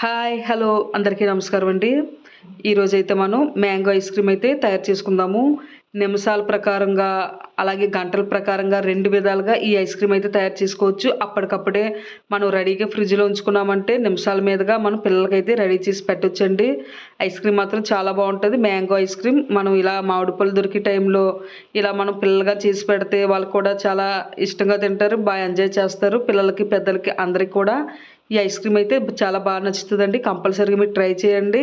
Hi hello అందరికీ నమస్కారం అండి. ఈరోజైతే మనం మ్యాంగో ఐస్ క్రీమ్ అయితే తయారు చేసుకుందాము. నిమిషాల ప్రకారంగా అలాగే గంటల ప్రకారంగా రెండు విధాలుగా ఈ ఐస్ క్రీమ్ అయితే తయారు చేసుకోవచ్చు. అప్పటికప్పుడే మనం రెడీగా ఫ్రిడ్జ్లో ఉంచుకున్నామంటే నిమిషాల మీదుగా మనం పిల్లలకైతే రెడీ చేసి పెట్టొచ్చండి. ఐస్ క్రీమ్ మాత్రం చాలా బాగుంటుంది. మ్యాంగో ఐస్ క్రీమ్ మనం ఇలా మామిడి పళ్ళు దొరికే టైంలో ఇలా మనం పిల్లలుగా చేసి పెడితే వాళ్ళు కూడా చాలా ఇష్టంగా తింటారు బాగా ఎంజాయ్ చేస్తారు. పిల్లలకి పెద్దలకి అందరికి కూడా ఈ ఐస్ క్రీమ్ అయితే చాలా బాగా నచ్చుతుందండి. కంపల్సరీగా మీరు ట్రై చేయండి.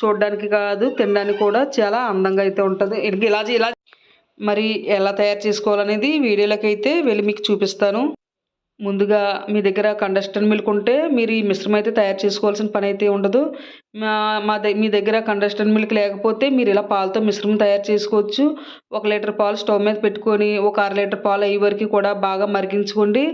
చూడడానికి కాదు తినడానికి కూడా చాలా అందంగా అయితే ఉంటుంది. ఇలా ఇలా మరి ఎలా తయారు చేసుకోవాలనేది వీడియోలోకి అయితే వెళ్ళి మీకు చూపిస్తాను. ముందుగా మీ దగ్గర కండస్టన్ మిల్క్ ఉంటే మీరు ఈ మిశ్రమం అయితే తయారు చేసుకోవాల్సిన పని అయితే ఉండదు. మా మా మీ దగ్గర కండస్టన్ మిల్క్ లేకపోతే మీరు ఇలా పాలతో మిశ్రమం తయారు చేసుకోవచ్చు. ఒక లీటర్ పాలు స్టవ్ మీద పెట్టుకొని ఒక అర లీటర్ పాలు అయ్యే వరకు కూడా బాగా మరిగించుకోండి.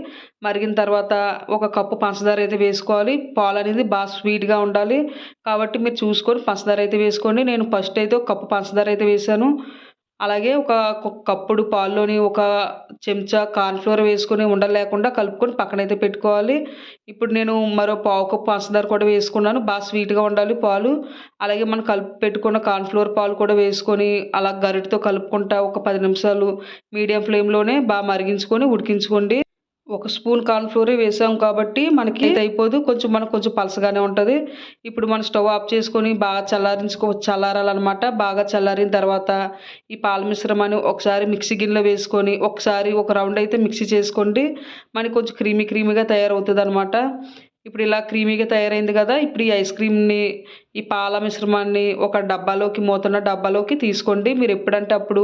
మరిగిన తర్వాత ఒక కప్పు పంచదార అయితే వేసుకోవాలి. పాలు అనేది బాగా స్వీట్గా ఉండాలి. కాబట్టి మీరు చూసుకొని పంచదార అయితే వేసుకోండి. నేను ఫస్ట్ అయితే ఒక కప్పు పంచదార అయితే వేసాను అలాగే ఒక కప్పుడు పాల్లోని ఒక చెంచా కార్న్ఫ్లోర్ వేసుకొని ఉండలేకుండా కలుపుకొని పక్కనైతే పెట్టుకోవాలి. ఇప్పుడు నేను మరో పావు కప్పు పంచదార కూడా వేసుకున్నాను. బాగా స్వీట్గా ఉండాలి పాలు. అలాగే మనం కలిపి పెట్టుకున్న కార్న్ఫ్లోర్ పాలు కూడా వేసుకొని అలా గరిటతో కలుపుకుంటా ఒక పది నిమిషాలు మీడియం ఫ్లేమ్లోనే బాగా మరిగించుకొని ఉడికించుకోండి. ఒక స్పూన్ కార్న్ఫ్లోరే వేసాం కాబట్టి మనకి అయిపోదు. కొంచెం మనకు కొంచెం పలసగానే ఉంటుంది. ఇప్పుడు మనం స్టవ్ ఆఫ్ చేసుకొని బాగా చల్లారించుకో చల్లారాలన్నమాట. బాగా చల్లారిన తర్వాత ఈ పాల మిశ్రమాన్ని ఒకసారి మిక్సీ గిన్నెలో వేసుకొని ఒకసారి ఒక రౌండ్ అయితే మిక్సీ చేసుకోండి. మనకి కొంచెం క్రీమీ క్రీమీగా తయారవుతుంది అనమాట ఇప్పుడు ఇలా క్రీమీగా తయారైంది కదా ఇప్పుడు ఈ ఐస్ క్రీమ్ని ఈ పాల మిశ్రమాన్ని ఒక డబ్బాలోకి మూతున్న డబ్బాలోకి తీసుకోండి. మీరు ఎప్పుడంటే అప్పుడు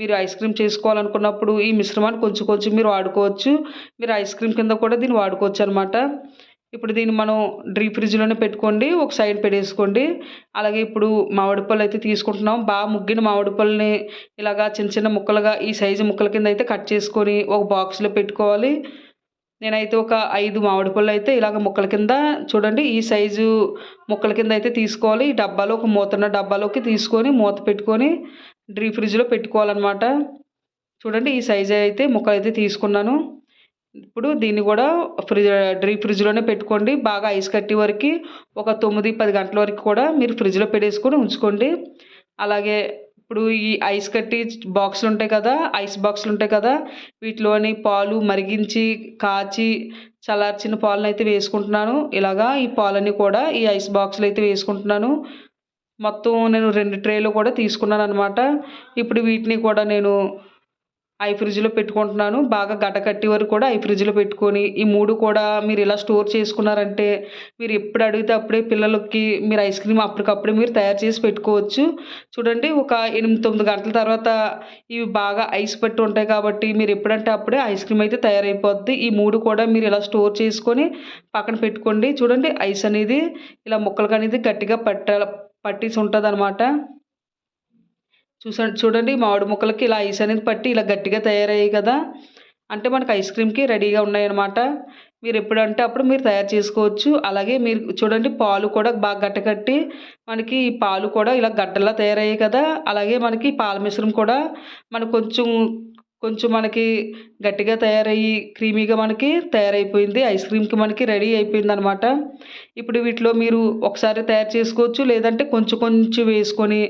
మీరు ఐస్ క్రీమ్ చేసుకోవాలనుకున్నప్పుడు ఈ మిశ్రమాన్ని కొంచెం కొంచెం మీరు వాడుకోవచ్చు. మీరు ఐస్ క్రీమ్ కింద కూడా దీన్ని వాడుకోవచ్చు అనమాట ఇప్పుడు దీన్ని మనం డ్రీ ఫ్రిడ్జ్లోనే పెట్టుకోండి ఒక సైడ్ పెట్టేసుకోండి. అలాగే ఇప్పుడు మామిడి పళ్ళు అయితే తీసుకుంటున్నాం. బాగా ముగ్గిన మామిడి పళ్ళని ఇలాగా చిన్న చిన్న ముక్కలుగా ఈ సైజు ముక్కల కింద అయితే కట్ చేసుకొని ఒక బాక్స్లో పెట్టుకోవాలి. నేనైతే ఒక ఐదు మామిడి పళ్ళు అయితే ఇలాగ ముక్కల కింద చూడండి ఈ సైజు ముక్కల కింద అయితే తీసుకోవాలి. ఈ డబ్బాలో ఒక మూతన్న డబ్బాలోకి తీసుకొని మూత పెట్టుకొని డ్రీ ఫ్రిడ్జ్లో పెట్టుకోవాలన్నమాట. చూడండి ఈ సైజు అయితే ముక్కలు అయితే తీసుకున్నాను. ఇప్పుడు దీన్ని కూడా ఫ్రిడ్జ్ డ్రీ ఫ్రిడ్జ్లోనే పెట్టుకోండి. బాగా ఐస్ కట్టి వరకు ఒక తొమ్మిది పది గంటల వరకు కూడా మీరు ఫ్రిడ్జ్లో పెట్టేసుకొని ఉంచుకోండి. అలాగే ఇప్పుడు ఈ ఐస్ కట్టి బాక్సులు ఉంటాయి కదా ఐస్ బాక్సులు ఉంటాయి కదా వీటిలోని పాలు మరిగించి కాచి చల్లార్చిన పాలను అయితే వేసుకుంటున్నాను. ఇలాగా ఈ పాలని కూడా ఈ ఐస్ బాక్సులు అయితే వేసుకుంటున్నాను. మొత్తం నేను రెండు ట్రేలు కూడా తీసుకున్నాను అనమాట ఇప్పుడు వీటిని కూడా నేను ఐ ఫ్రిడ్జ్లో పెట్టుకుంటున్నాను. బాగా గడ్డకట్టి వరకు కూడా ఐ ఫ్రిడ్జ్లో పెట్టుకొని ఈ మూడు కూడా మీరు ఇలా స్టోర్ చేసుకున్నారంటే మీరు ఎప్పుడు అడిగితే అప్పుడే పిల్లలకి మీరు ఐస్ క్రీమ్ అప్పటికప్పుడే మీరు తయారు చేసి పెట్టుకోవచ్చు. చూడండి ఒక ఎనిమిది తొమ్మిది గంటల తర్వాత ఇవి బాగా ఐస్ పట్టి ఉంటాయి కాబట్టి మీరు ఎప్పుడంటే అప్పుడే ఐస్ క్రీమ్ అయితే తయారైపోద్ది. ఈ మూడు కూడా మీరు ఇలా స్టోర్ చేసుకొని పక్కన పెట్టుకోండి. చూడండి ఐస్ అనేది ఇలా ముక్కలకు అనేది గట్టిగా పట్ట పట్టేసి ఉంటుంది అనమాట చూసండి చూడండి మామిడి ముక్కలకి ఇలా ఐస్ అనేది పట్టి ఇలా గట్టిగా తయారయ్యాయి కదా. అంటే మనకు ఐస్ క్రీమ్కి రెడీగా ఉన్నాయన్నమాట. మీరు ఎప్పుడంటే అప్పుడు మీరు తయారు చేసుకోవచ్చు. అలాగే మీరు చూడండి పాలు కూడా బాగా గట్టకట్టి మనకి పాలు కూడా ఇలా గడ్డలా తయారయ్యాయి కదా. అలాగే మనకి పాల మిశ్రం కూడా మనకు కొంచెం కొంచెం మనకి గట్టిగా తయారయ్యి క్రీమీగా మనకి తయారైపోయింది. ఐస్ క్రీమ్కి మనకి రెడీ అయిపోయింది అనమాట ఇప్పుడు వీటిలో మీరు ఒకసారి తయారు చేసుకోవచ్చు లేదంటే కొంచెం కొంచెం వేసుకొని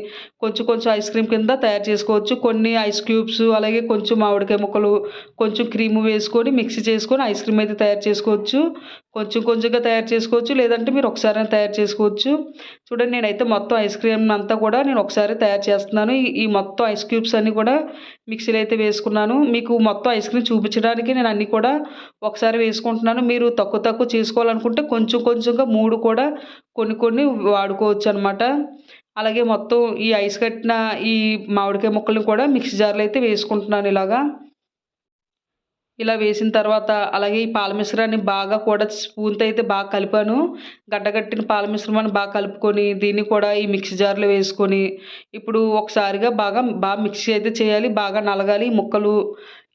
కొంచెం కొంచెం ఐస్ క్రీమ్ కింద తయారు చేసుకోవచ్చు. కొన్ని ఐస్ క్యూబ్స్ అలాగే కొంచెం మామిడికాయ ముక్కలు కొంచెం క్రీము వేసుకొని మిక్సీ చేసుకొని ఐస్ క్రీమ్ అయితే తయారు చేసుకోవచ్చు. కొంచెం కొంచెంగా తయారు చేసుకోవచ్చు లేదంటే మీరు ఒకసారి తయారు చేసుకోవచ్చు. చూడండి నేనైతే మొత్తం ఐస్ క్రీమ్ అంతా కూడా నేను ఒకసారి తయారు చేస్తున్నాను. ఈ మొత్తం ఐస్ క్యూబ్స్ అన్నీ కూడా మిక్సీలో అయితే వేసుకున్నాను. మీకు మొత్తం ఐస్ క్రీమ్ చూపించడానికి నేను అన్నీ కూడా ఒకసారి వేసుకుంటున్నాను. మీరు తక్కువ తక్కువ చేసుకోవాలనుకుంటే కొంచెం కొంచెంగా మూడు కూడా కొన్ని కొన్ని వాడుకోవచ్చు అనమాట అలాగే మొత్తం ఈ ఐస్ కట్టిన ఈ మామిడికాయ ముక్కల్ని కూడా మిక్సీ జార్లో అయితే వేసుకుంటున్నాను ఇలాగా. ఇలా వేసిన తర్వాత అలాగే ఈ పాల మిశ్రాన్ని బాగా కూడా స్పూన్తో అయితే బాగా కలిపాను. గడ్డగట్టిన పాల మిశ్రమాన్ని బాగా కలుపుకొని దీన్ని కూడా ఈ మిక్సీ జార్లో వేసుకొని ఇప్పుడు ఒకసారిగా బాగా బాగా మిక్సీ అయితే చేయాలి బాగా నలగాలి ముక్కలు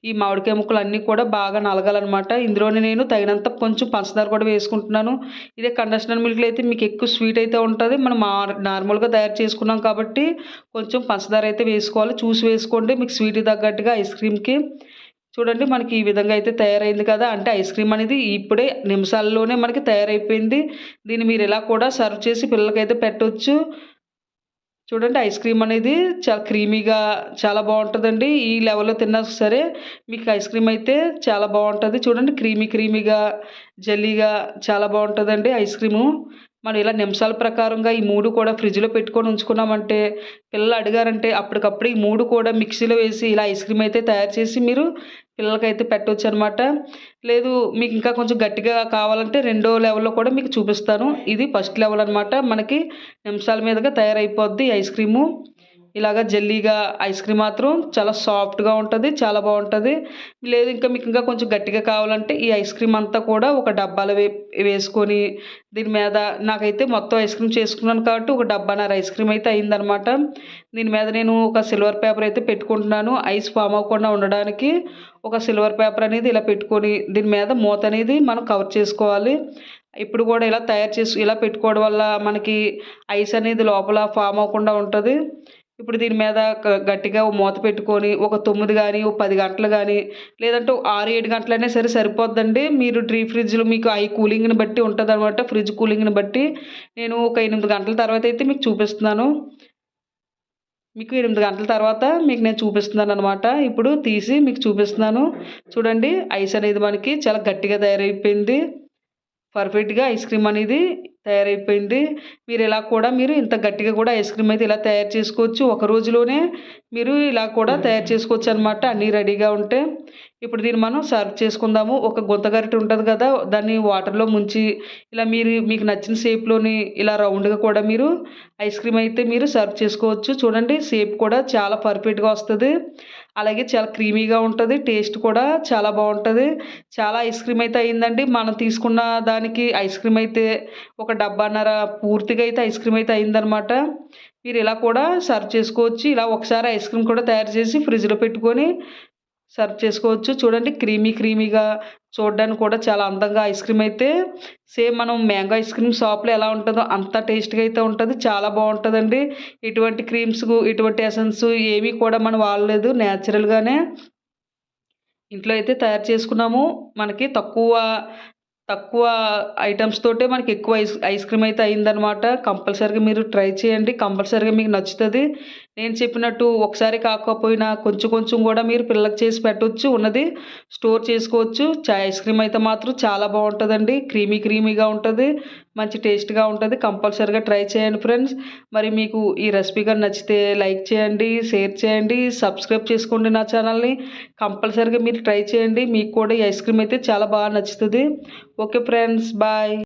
ఈ మామిడికాయ ముక్కలు అన్నీ కూడా బాగా నలగాలన్నమాట. ఇందులోనే నేను తగినంత కొంచెం పంచదార కూడా వేసుకుంటున్నాను. ఇదే కండిషనర్ మిల్క్లో అయితే మీకు ఎక్కువ స్వీట్ అయితే ఉంటుంది. మనం నార్మల్గా తయారు చేసుకున్నాం కాబట్టి కొంచెం పంచదార అయితే వేసుకోవాలి. చూసి వేసుకోండి. మీకు స్వీట్ తగ్గట్టుగా ఐస్ క్రీమ్కి. చూడండి మనకి ఈ విధంగా అయితే తయారైంది కదా. అంటే ఐస్ క్రీమ్ అనేది ఇప్పుడే నిమిషాల్లోనే మనకి తయారైపోయింది. దీన్ని మీరు ఇలా కూడా సర్వ్ చేసి పిల్లలకైతే పెట్టవచ్చు చూడండి ఐస్ క్రీమ్ అనేది చాలా క్రీమీగా చాలా బాగుంటుందండి. ఈ లెవెల్లో తిన్నా సరే మీకు ఐస్ క్రీమ్ అయితే చాలా బాగుంటుంది. చూడండి క్రీమీ క్రీమీగా జల్లీగా చాలా బాగుంటుందండి ఐస్ క్రీము. మనం ఇలా నిమిషాల ప్రకారంగా ఈ మూడు కూడా ఫ్రిడ్జ్లో పెట్టుకొని ఉంచుకున్నామంటే పిల్లలు అడిగారంటే అప్పటికప్పుడు ఈ మూడు కూడా మిక్సీలో వేసి ఇలా ఐస్ క్రీమ్ అయితే తయారు చేసి మీరు పిల్లలకైతే పెట్టవచ్చు అనమాట లేదు మీకు ఇంకా కొంచెం గట్టిగా కావాలంటే రెండో లెవెల్లో కూడా మీకు చూపిస్తాను. ఇది ఫస్ట్ లెవెల్ అనమాట. మనకి నిమిషాల మీదుగా తయారైపోద్ది ఐస్ క్రీము. ఇలాగ జెల్లీగా ఐస్ క్రీమ్ మాత్రం చాలా సాఫ్ట్గా ఉంటుంది చాలా బాగుంటుంది. లేదు ఇంకా మీకు ఇంకా కొంచెం గట్టిగా కావాలంటే ఈ ఐస్ క్రీమ్ అంతా కూడా ఒక డబ్బాలో వే వేసుకొని దీని మీద నాకైతే మొత్తం ఐస్ క్రీమ్ చేసుకున్నాను కాబట్టి ఒక డబ్బాన్నర ఐస్ క్రీమ్ అయితే అయిందనమాట దీని మీద నేను ఒక సిల్వర్ పేపర్ అయితే పెట్టుకుంటున్నాను. ఐస్ ఫామ్ అవ్వకుండా ఉండడానికి ఒక సిల్వర్ పేపర్ అనేది ఇలా పెట్టుకొని దీని మీద మూత అనేది మనం కవర్ చేసుకోవాలి. ఇప్పుడు కూడా ఇలా తయారు చేసి ఇలా పెట్టుకోవడం వల్ల మనకి ఐస్ అనేది లోపల ఫామ్ అవ్వకుండా ఉంటుంది. ఇప్పుడు దీని మీద గట్టిగా మూత పెట్టుకొని ఒక తొమ్మిది కానీ ఒక పది గంటలు కానీ లేదంటే ఆరు ఏడు గంటలైనా సరే సరిపోద్దండి. మీరు డ్రీ ఫ్రిడ్జ్లో మీకు ఐ కూలింగ్ని బట్టి ఉంటుంది అనమాట ఫ్రిడ్జ్ కూలింగ్ని బట్టి నేను ఒక ఎనిమిది గంటల తర్వాత అయితే మీకు చూపిస్తున్నాను. మీకు ఎనిమిది గంటల తర్వాత మీకు నేను చూపిస్తున్నాను అనమాట ఇప్పుడు తీసి మీకు చూపిస్తున్నాను. చూడండి ఐస్ అనేది మనకి చాలా గట్టిగా తయారైపోయింది. పర్ఫెక్ట్గా ఐస్ క్రీమ్ అనేది తయారైపోయింది. మీరు ఇలా కూడా మీరు ఇంత గట్టిగా కూడా ఐస్ క్రీమ్ అయితే ఇలా తయారు చేసుకోవచ్చు. ఒక రోజులోనే మీరు ఇలా కూడా తయారు చేసుకోవచ్చు అనమాట అన్నీ రెడీగా ఉంటే. ఇప్పుడు దీన్ని మనం సర్వ్ చేసుకుందాము. ఒక గుంత ఉంటుంది కదా దాన్ని వాటర్లో ముంచి ఇలా మీరు మీకు నచ్చిన షేప్లోని ఇలా రౌండ్గా కూడా మీరు ఐస్ క్రీమ్ అయితే మీరు సర్వ్ చేసుకోవచ్చు. చూడండి షేప్ కూడా చాలా పర్ఫెక్ట్గా వస్తుంది. అలాగే చాలా క్రీమీగా ఉంటుంది టేస్ట్ కూడా చాలా బాగుంటుంది. చాలా ఐస్ క్రీమ్ అయితే అయిందండి. మనం తీసుకున్న దానికి ఐస్ క్రీమ్ అయితే ఒక డబ్బాన్నర పూర్తిగా అయితే ఐస్ క్రీమ్ అయితే అయిందనమాట మీరు ఇలా కూడా సర్వ్ చేసుకోవచ్చు. ఇలా ఒకసారి ఐస్ క్రీమ్ కూడా తయారు చేసి ఫ్రిడ్జ్లో పెట్టుకొని సర్వ్ చేసుకోవచ్చు. చూడండి క్రీమీ క్రీమీగా చూడడానికి కూడా చాలా అందంగా ఐస్ క్రీమ్ అయితే సేమ్ మనం మ్యాంగో ఐస్ క్రీమ్ షాప్లో ఎలా ఉంటుందో అంత టేస్ట్గా అయితే ఉంటుంది. చాలా బాగుంటుందండి. ఇటువంటి క్రీమ్స్ ఇటువంటి ఎసెన్స్ ఏమీ కూడా మనం వాడలేదు న్యాచురల్గానే ఇంట్లో అయితే తయారు చేసుకున్నాము. మనకి తక్కువ తక్కువ ఐటమ్స్ తోటే మనకి ఎక్కువ ఐస్ ఐస్ క్రీమ్ అయితే అయిందనమాట కంపల్సరీగా మీరు ట్రై చేయండి. కంపల్సరీగా మీకు నచ్చుతుంది. నేను చెప్పినట్టు ఒకసారి కాకపోయినా కొంచెం కొంచెం కూడా మీరు పిల్లలకు చేసి పెట్టవచ్చు ఉన్నది స్టోర్ చేసుకోవచ్చు. ఐస్ క్రీమ్ అయితే మాత్రం చాలా బాగుంటుందండి. క్రీమీ క్రీమీగా ఉంటుంది మంచి టేస్ట్గా ఉంటుంది. కంపల్సరీగా ట్రై చేయండి ఫ్రెండ్స్. మరి మీకు ఈ రెసిపీ కానీ నచ్చితే లైక్ చేయండి షేర్ చేయండి సబ్స్క్రైబ్ చేసుకోండి నా ఛానల్ని. కంపల్సరీగా మీరు ట్రై చేయండి. మీకు కూడా ఈ ఐస్ క్రీమ్ అయితే చాలా బాగా నచ్చుతుంది. Okay friends bye.